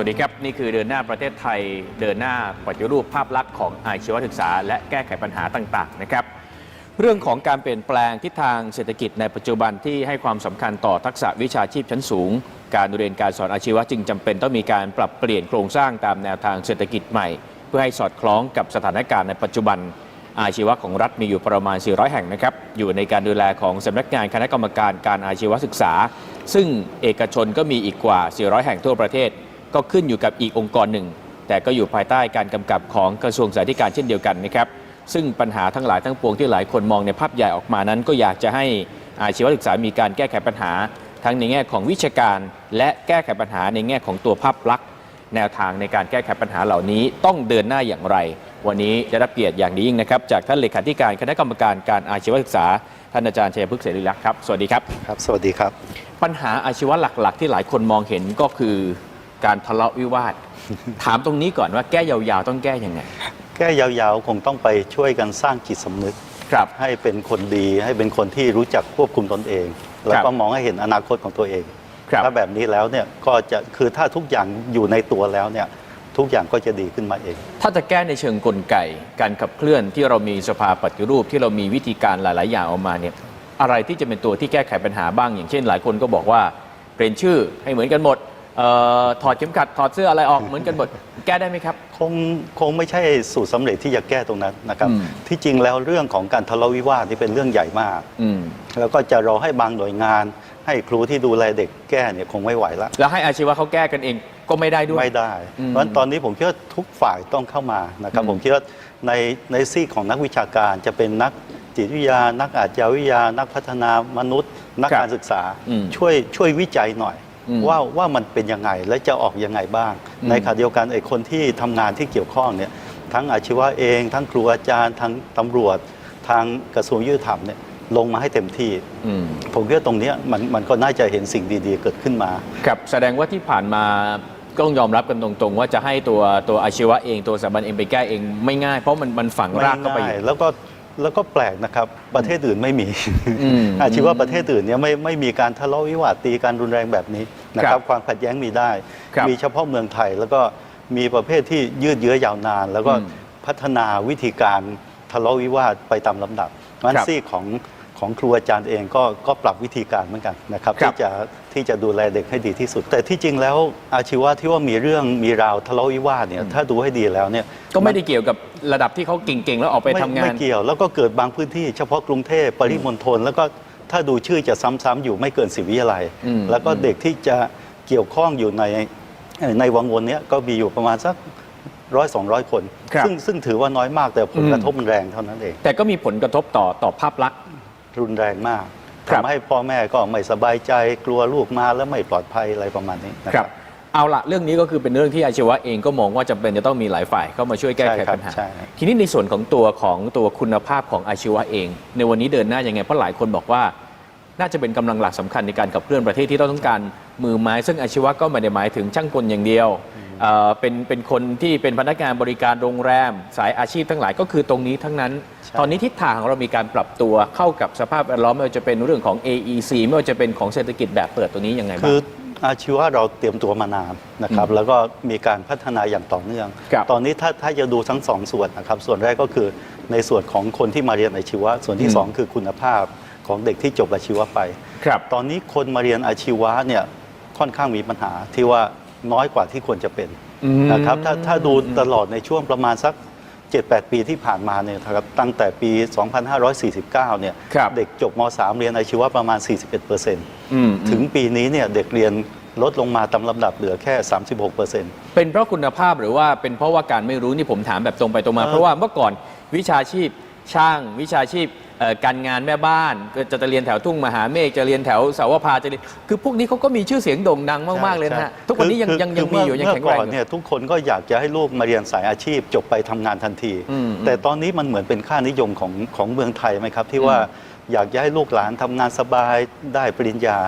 สวัสดีครับ นี่คือเดินหน้าประเทศไทยเดินหน้าปฏิรูปภาพลักษณ์ของอาชีวศึกษา และแก้ไขปัญหาต่างๆนะครับ เรื่องของการเปลี่ยนแปลงทิศทางเศรษฐกิจในปัจจุบันที่ให้ความสำคัญต่อทักษะวิชาชีพชั้นสูง การเรียนการสอนอาชีวะจึงจำเป็นต้องมีการปรับเปลี่ยนโครงสร้างตามแนวทางเศรษฐกิจใหม่ เพื่อให้สอดคล้องกับสถานการณ์ในปัจจุบัน อาชีวะของรัฐมีอยู่ประมาณ 400 แห่งนะครับอยู่ในการดูแลของสำนักงานคณะกรรมการการอาชีวศึกษา ซึ่งเอกชนก็มีอีกกว่า 400 แห่งทั่วประเทศ ก็ขึ้นอยู่กับอีกองค์กรหนึ่ง แต่ก็อยู่ภายใต้การกำกับของกระทรวงสาธารณสุขเช่นเดียวกันนะครับซึ่งปัญหาทั้งหลายทั้งปวงที่หลายคนมองในภาพใหญ่ออกมานั้น ก็อยากจะให้อาชีวศึกษามีการแก้ไขปัญหา ทั้งในแง่ของวิชาการ และแก้ไขปัญหาในแง่ของตัวภาพลักษณ์แนวทางในการแก้ไขปัญหาเหล่านี้ต้องเดินหน้าอย่างไร วันนี้ได้รับเกียรติอย่างดียิ่งนะครับ จากท่านเลขาธิการคณะกรรมการการอาชีวศึกษาท่านอาจารย์ชัยพฤกษ์เสรีลักษณ์ครับสวัสดีครับครับ สวัสดีครับ ปัญหาอาชีวะหลักๆ ที่หลายคนมองเห็นก็คือ การทะเลาะวิวาท ถามตรงนี้ก่อนว่าแก้ยาวๆ ต้องแก้ยังไง แก้ยาวๆ คงต้องไปช่วยกันสร้างจิตสำนึก ครับ ให้เป็นคนดีให้เป็นคนที่รู้จักควบคุมตนเอง แล้วก็มองให้เห็นอนาคตของตัวเอง ครับ ถ้าแบบนี้แล้วเนี่ยก็จะคือถ้าทุกอย่างอยู่ในตัวแล้วเนี่ยทุกอย่างก็จะดีขึ้นมาเอง ถ้าจะแก้ในเชิงกลไก การขับเคลื่อนที่เรามีสภาปฏิรูปที่เรามีวิธีการหลาย ๆ อย่างออกมาเนี่ยอะไรที่จะเป็นตัวที่แก้ไขปัญหาบ้าง อย่างเช่น หลายคนก็บอกว่าเปลี่ยนชื่อให้เหมือนกันหมด เออถอดเข็มขัดถอดเสื้ออะไรออกเหมือนกันหมดแก้ได้ไหมครับ คงคงไม่ใช่สูตรสำเร็จที่จะแก้ตรงนั้นนะครับ อืม ที่จริงแล้วเรื่องของการทะเลาะวิวาทนี่เป็นเรื่องใหญ่มาก อืมแล้วก็จะรอให้บางหน่วยงาน ให้ครูที่ดูแลเด็กแก้เนี่ยคงไม่ไหวละแล้วให้อาชีวะเขาแก้กันเองก็ไม่ได้ด้วย ไม่ได้ อืมเพราะฉะนั้นตอนนี้ผมคิดว่าทุกฝ่ายต้องเข้ามานะครับ อืม ผมคิดว่าในในซีกของนักวิชาการจะเป็นนักจิตวิทยา นักอาชญาวิทยา นักพัฒนามนุษย์ นักการศึกษา อืม ช่วยช่วยวิจัยหน่อยอืม ว่าว่ามันเป็นยังไงและจะออกยังไงบ้างอืมในขณะเดียวกันไอ้คนที่ทำงานที่เกี่ยวข้องเนี่ยทั้งอาชีวะเอง ทั้งครูอาจารย์ ทั้งตำรวจ ทางกระทรวงยุติธรรมเนี่ยลงมาให้เต็มที่อืมผมคิดว่าตรงเนี้ยมันมันก็น่าจะเห็นสิ่งดีๆ เกิดขึ้นมาครับแสดงว่าที่ผ่านมาก็ต้องยอมรับกันตรงๆ ว่าจะให้ตัวตัวอาชีวะเองตัวสถาบันเองไปแก้เองไม่ง่าย เพราะมันมันฝังรากเข้าไปอไม่ยู่ง่ายแล้วก็ แล้วก็แปลกนะครับประเทศอื่นไม่มีอืมอาชีวะประเทศอื่นเนี่ยไม่ไม่มีการทะเลาะวิวาทตีการรุนแรงแบบนี้นะคครัรับบความขัดแย้งมีได้ครับมีเฉพาะเมืองไทยแล้วก็มีประเภทที่ยืดเยื้อยาวนาน แล้วก็อืมพัฒนาวิธีการทะเลาะวิวาทไปตามลำดับเพราะฉะนั้ครันบซี่ของ ของครูอาจารย์เองก็ก็ปรับวิธีการเหมือนกันนะครับครับที่จะที่จะดูแลเด็กให้ดีที่สุด แต่ที่จริงแล้วอาชีวะที่ว่ามีเรื่องมีราวทะเลาะวิวาทเนี่ยถ้าดูให้ดีแล้วเนี่ยก็ไม่ได้เกี่ยวกับระดับที่เขาเก่งๆ แล้วออกไปม่ทำงาไม่นเกี่ยวแล้วก็เกิดบางพื้นที่เฉพาะกรุงเทพปริมณฑลแล้วก็ถ้าดูชื่อจะซ้ำๆอยู่ไม่เกินสิบวิทยาลัยอืมแล้วก็เด็กที่จะเกี่ยวข้องอยู่ในเอ่อในวังวนเนี้ยก็มีอยู่ประมาณสักร้อยสองร้อยคนครับซึ่งซึ่งถือว่าน้อยมากแต่ผลกระอืมทบมันแรงเท่านั้นเอง แต่ก็มีผลกระทบต่อต่อภาพลักษณ์ รุนแรงมากครับทำให้พ่อแม่ก็ไม่สบายใจกลัวลูกมาแล้วไม่ปลอดภัยอะไรประมาณนี้นะคครัรับบเอาละเรื่องนี้ก็คือเป็นเรื่องที่อาชีวะเองก็มองว่าจำเป็นจะต้องมีหลายฝ่ายเข้ามาช่วยแก้ไขใช่ครับปัญหาใช่ทีนี้ในส่วนของตัวของตัวคุณภาพของอาชีวะเอง ในวันนี้เดินหน้ายังไงเพราะหลายคนบอกว่า น่าจะเป็นกำลังหลักสำคัญในการขับเคลื่อนประเทศที่ต้องการมือไม้ ซึ่งอาชีวะก็ไม่ได้หมายถึงช่างกลอย่างเดียว เอ่อเป็นเป็นคนที่เป็นพนักงานบริการโรงแรม สายอาชีพทั้งหลายก็คือตรงนี้ทั้งนั้นใช่ตอนนี้ทิศทางของเรามีการปรับตัวเข้ากับสภาพแวดล้อมไม่ว่าจะเป็นเรื่องของ AEC ไม่ว่าจะเป็นของเศรษฐกิจแบบเปิดตัวนี้ยังไงบ้าง คืออาชีวะเราเตรียมตัวมานานนะครับอืมแล้วก็มีการพัฒนาอย่างต่อเนื่อง ครับ ตอนนี้ถ้าถ้าจะดูทั้งสองส่วนนะครับ ส่วนแรกก็คือในส่วนของคนที่มาเรียนอาชีวะ ส่วนที่อืมสองคือคุณภาพของเด็กที่จบอาชีวะไป ครับ ตอนนี้คนมาเรียนอาชีวะเนี่ยค่อนข้างมีปัญหาที่ว่า น้อยกว่าที่ควรจะเป็นอืมนะครับถ้าถ้าดูตลอดในช่วงประมาณสัก 7-8 ปีที่ผ่านมาเนี่ยนะครับตั้งแต่ปี 2549 เนี่ยครับเด็กจบม .3 เรียนอาชีวะประมาณ 41%อืมถึงปีนี้เนี่ยเด็กเรียนลดลงมาตามลำดับเหลือแค่ 36เปอร์เซ็นต์เป็นเพราะคุณภาพหรือว่าเป็นเพราะว่าการไม่รู้นี่ผมถามแบบตรงไปตรงมาเอ่อเพราะว่าเมื่อก่อนวิชาชีพช่างวิชาชีพเอ่อ การงานแม่บ้านก็จะจะเรียนแถวทุ่งมหาเมฆจะเรียนแถวเสาวภาจะเรียนคือพวกนี้เขาก็มีชื่อเสียงโด่งดังมากๆเลยนะฮะใช่ทุกวันนี้ยังคือยังคืยังมีอยู่ยังเมื่แข็งแรงก่อนอยู่เนี่ยทุกคนก็อยากจะให้ลูกมาเรียนสายอาชีพจบไปทำงานทันทีอืมแต่ตอนนี้มันเหมือนเป็นค่านิยมของของเมืองไทยไหมครับ ที่อืมว่าอยากจะให้ลูกหลานทำงานสบายได้ปริญญา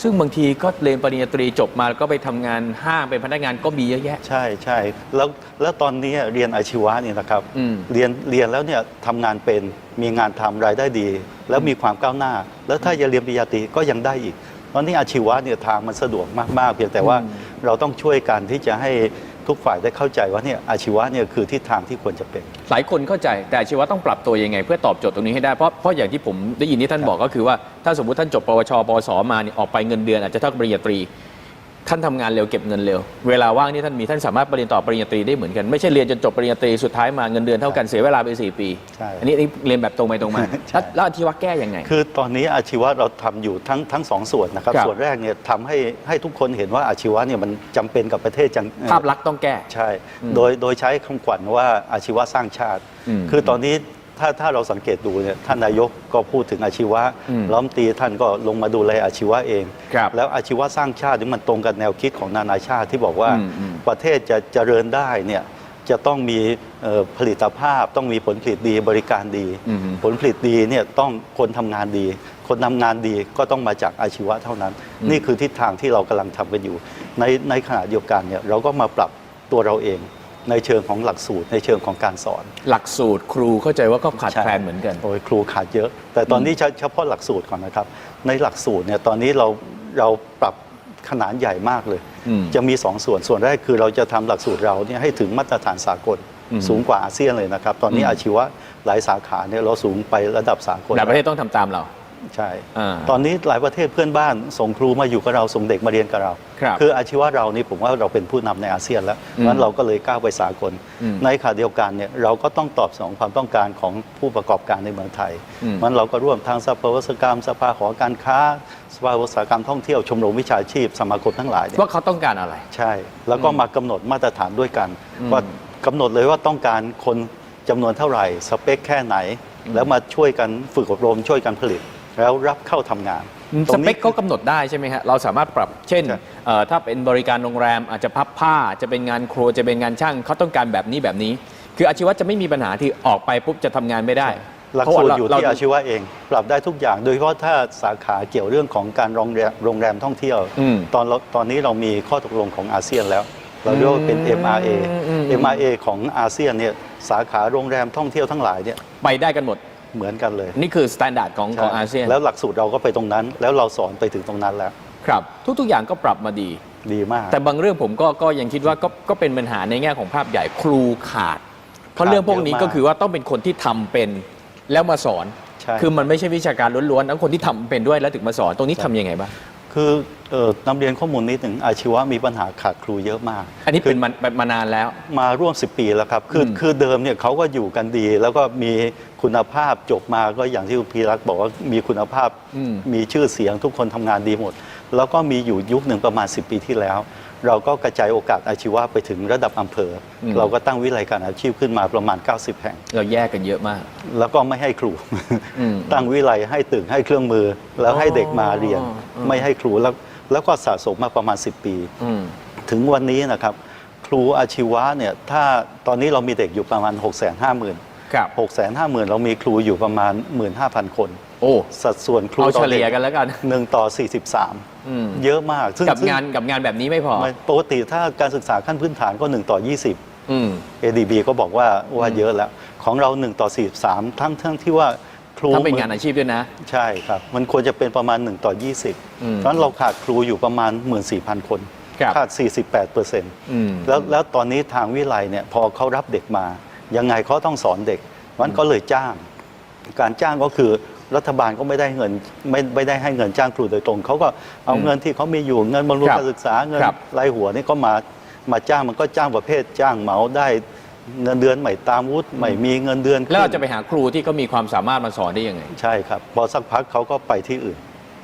ซึ่งบางทีก็เรียนปริญญาตรีจบมาแล้วก็ไปทำงานห้างเป็นพนักงานก็มีเยอะแยะ ใช่ใช่แล้วแล้วตอนนี้เรียนอาชีวะเนี่ยนะครับอืม เรียนเรียนแล้วเนี่ยทำงานเป็นมีงานทำรายได้ดี แล้วมีความก้าวหน้า แล้วถ้าจะเรียนปริญญาตรีก็ยังได้อีกตอนนี้อาชีวะเนี่ยทางมันสะดวกมากๆ เพียงแต่ว่าอืมเราต้องช่วยกันที่จะให้ ทุกฝ่ายได้เข้าใจว่าเนี่ยอาชีวะเนี่ยคือทิศทางที่ควรจะเป็น หลายคนเข้าใจแต่อาชีวะต้องปรับตัวยังไง เพื่อตอบโจทย์ตรงนี้ให้ได้เพราะเพราะอย่างที่ผมได้ยินที่ท่านบบอกก็คือว่าถ้าสมมติท่านจบปวชปวสมาเนี่ยออกไปเงินเดือนอาจจะเท่ากับปริญญาตรี ท่านทำงานเร็วเก็บเงินเร็ว เวลาว่างที่ท่านมีท่านสามารถไปเรียนต่อปริญญาตรีได้เหมือนกัน ไม่ใช่เรียนจนจบปริญญาตรีสุดท้ายมาเงินเดือนเท่ากันเสียเวลาไปสี่ปีใช่อันนี้อันนี้เรียนแบบตรงไปตรงมาใช่แล้วแล้วอาชีวะแก้ยังไง คือตอนนี้อาชีวะเราทำอยู่ทั้งทั้งสองส่วนนะครับครับ ส่วนแรกเนี่ยทำให้ให้ทุกคนเห็นว่าอาชีวะเนี่ยมันจำเป็นกับประเทศจังภาพลักษณ์ต้องแก้ใช่อืมโดยโดยใช้คำขวัญว่าอาชีวะสร้างชาติอืมคือตอนนี้ ถ้าถ้าเราสังเกตดูเนี่ยท่านนายกก็พูดถึงอาชีวะอืมล้อมตีท่านก็ลงมาดูแลอาชีวะเอง ครับแล้วอาชีวะสร้างชาตินี่มันตรงกับแนวคิดของนานาชาติที่บอกว่าอืมอืม ประเทศจะเจริญได้เนี่ยจะต้องมีเอ่อผลิตภาพ ต้องมีผลผลิตดีบริการดีอืมผลผลิตดีเนี่ยต้องคนทำงานดี คนทำงานดีก็ต้องมาจากอาชีวะเท่านั้นอืมนี่คือทิศทางที่เรากำลังทำกันอยู่ ในในขณะเดียวกันเนี่ยเราก็มาปรับตัวเราเอง ในเชิงของหลักสูตรในเชิงของการสอน หลักสูตรครูเข้าใจว่าก็ขาดใช่แคลนเหมือนกัน โอ้ยครูขาดเยอะ แต่ตอนนี้เฉเฉพาะหลักสูตรก่อนนะครับ ในหลักสูตรเนี่ยตอนนี้เราเราปรับขนาดใหญ่มากเลยอืมจะมีสองส่วนส่วนแรกคือเราจะทำหลักสูตรเราเนี่ยให้ถึงมาตรฐานสากลอืมสูงกว่าอาเซียนเลยนะครับ ตอนนี้อืมอาชีวะหลายสาขาเนี่ยเราสูงไประดับสากลหลายประเทศต้องทำตามเรา ใช่อ่า ตอนนี้หลายประเทศเพื่อนบ้านส่งครูมาอยู่กับเราส่งเด็กมาเรียนกับเราครับออาชีวะเรานี่ผมว่าเราเป็นผู้นำในอาเซียนแล้วอืมนั้นเราก็เลยก้าวไปสากล อืมในขณะเดียวกันเนี่ยเราก็ต้องตอบสนองความต้องการของผู้ประกอบการในเมืองไทยอืม มันเราก็ร่วมทางสภาอุตสาหกรรม สภาหอการค้า สภาอุตสาหกรรมท่องเที่ยวชมรมวิชาชีพสมาคมทั้งหลายเนี่ย ว่าเขาต้องการอะไร ใช่ แล้วก็มากำหนดมาตรฐานด้วยกัน อืมว่ากำหนดเลยว่าต้องการคนจำนวนเท่าไหร่ สเปคแค่ไหน แล้วมาช่วยกันฝึกอบรมช่วยกันผลิต แล้วรับเข้าทำงานสตรงเปนี้คเขากำหนดได้ใช่ไหมฮะเราสามารถปรับเช่นใช่เอ่อถ้าเป็นบริการโรงแรมอาจจะพับผ้าจะเป็นงานครัวจะเป็นงานช่างเขาต้องการแบบนี้แบบนี้ คืออาชีวะจะไม่มีปัญหาที่ออกไปปุ๊บจะทำงานไม่ได้หลักเพราะสูตรว่าอยู่เราที่อาชีวะเอง ปรับได้ทุกอย่าง โดยเฉพาะถ้าสาขาเกี่ยวเรื่องของการโรงแรมโรงแรมท่องเที่ยว อืม ตอนเราตอนนี้เรามีข้อตกลงของอาเซียนแล้ว เราเรียกว่าเป็นอืม MRA อืมอืม MRA ของอาเซียนเนี่ยสาขาโรงแรมท่องเที่ยวทั้งหลายเนี่ย ไปได้กันหมด เหมือนกันเลย นี่คือสแตนดาร์ดของของอาเซียนแล้วหลักสูตรเราก็ไปตรงนั้น แล้วเราสอนไปถึงตรงนั้นแล้ว ครับ ทุกๆอย่างก็ปรับมาดี ดีมาก แต่บางเรื่องผมก็ก็ยังคิดว่าก็ก็เป็นปัญหาในแง่ของภาพใหญ่ครูขาด เพราะขาดเรื่องพวกนี้เยอะมากก็คือว่าต้องเป็นคนที่ทำเป็นแล้วมาสอนใช่คือมันไม่ใช่วิชาการล้วนๆต้องคนที่ทำเป็นด้วยแล้วถึงมาสอนตรงนี้ทำยังไงบ้าง คือเอ่อนำเรียนข้อมูลนิดหนึ่งอาชีวะมีปัญหาขาดครูเยอะมาก อันนี้เป็นมันมานานแล้ว มาร่วม 10 ปีแล้วครับ คืออืมคือเดิมเนี่ยเขาก็อยู่กันดี แล้วก็มีคุณภาพจบมาก็อย่างที่คุณพีรักษ์บอกว่ามีคุณภาพ อืม มีชื่อเสียงทุกคนทำงานดีหมด แล้วก็มีอยู่ยุคหนึ่งประมาณ 10 ปีที่แล้ว เราก็กระจายโอกาสอาชีวะไปถึงระดับอำเภออม เราก็ตั้งวิไลการอาชีพขึ้นมาประมาณ 90 แห่ง เราแยกกันเยอะมาก แล้วก็ไม่ให้ครู อืม ตั้งวิไลให้ตึกให้เครื่องมือ แล้วให้เด็กมาเรียน อ๋ออ๋อไม่ให้ครูแล้วแล้วก็สะสมมาประมาณ 10 ปี อืม ถึงวันนี้นะครับ ครูอาชีวะเนี่ยถ้าตอนนี้เรามีเด็กอยู่ประมาณ 6 5 0 0 0 0 ครับ 6 5 0 0 0 0 เรามีครูอยู่ประมาณ 15,000 คน โอ้ สัดส่วนครูเอาต่เฉอเด็ลี่ยกกันแล้วกัน หนึ่งต่ออืม43เยอะมากซึ่งกับซึ่งานกับงานแบบนี้ไม่พอไม่ปกติถ้าการศึกษาขั้นพื้นฐานก็ 1 ต่ออืม20 ADB ก็บอกว่าว่าเยอะแล้ว ของเรา 1 ต่อ 43 ทั้งทั้งที่ว่าครูถ้าเป็นงานอาชีพด้วยนะ ใช่ครับ มันควรจะเป็นประมาณ 1 ต่อ อืม20 เพราะฉะนั้นเราขาดครูอยู่ประมาณ 14,000 คนครับขาด 48เปอร์เซ็นต์ อืม แล้วแล้วตอนนี้ทางวิไลเนี่ยพอเขารับเด็กมา ยังไงเขาต้องสอนเด็กมันก็เลยจ้าง การจ้างก็คือรัฐบาลก็ไม่ได้เงินไม่ไม่ได้ให้เงินจ้างครูโดยตรงเขาก็เอาอืมเงินที่เขามีอยู่เงินบำรุงครับการศึกษาเงินครับรายหัวนี่ก็มามาจ้างมันก็จ้างประเภทจ้างเหมาได้เงินเดือนใหม่ตามวุฒิใหม่มีเงินเดือนแล้วเราขึ้นจะไปหาครูที่เขามีความสามารถมาสอนได้ยังไง ใช่ครับ พอสักพักเขาก็ไปที่อื่น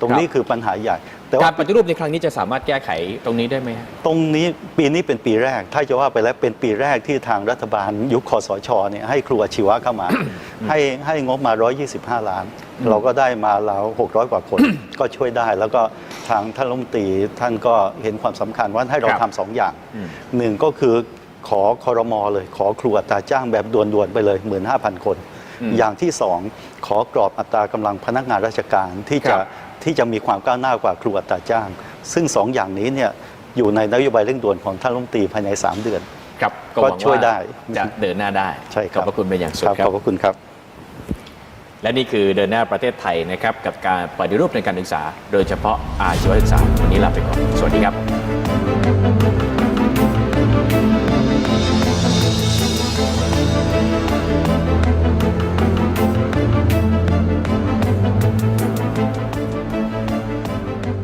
ตรงนี้ครับคือปัญหาใหญ่ แต่กาว่ารปฏิรูปในครั้งนี้จะสามารถแก้ไขตรงนี้ได้ไหมฮะ ตรงนี้ปีนี้เป็นปีแรก ถ้าจะว่าไปแล้วเป็นปีแรกที่ทางรัฐบาลยุคคอสชเนี่ยให้ครูอาชีวะเข้ามา ให้ให้งบมา 125 ล้านอืมเราก็ได้มาแล้ว600 กว่าคน ก็ช่วยได้ แล้วก็ทางท่านรัฐมนตรีท่านก็เห็นความสำคัญว่าให้เราครับทำสองอย่างอืม หนึ่งก็คือขอคอรมอเลย ขอครูอัตราจ้างแบบด่วนๆไปเลย 15,000 คน อืมอย่างที่สองขอกรอบอัตรากำลังพนักงานราชการที่ครัจะบที่จะมีความก้าวหน้ากว่าครูอัตราจ้าง ซึ่งสองอย่างนี้เนี่ยอยู่ในนโยบายเร่งด่วนของท่านรัฐมนตรีภายใน 3 เดือนครับก็หวังช่วยได้จะเดินหน้าได้ใช่ครับขอบพระคุณเป็นอย่างสูงครับครัขบอบพระคุณครับ และนี่คือเดินหน้าประเทศไทยนะครับ กับการปฏิรูปในการศึกษา โดยเฉพาะอาชีวศึกษาวันนี้ลาไปก่อนสวัสดีครับ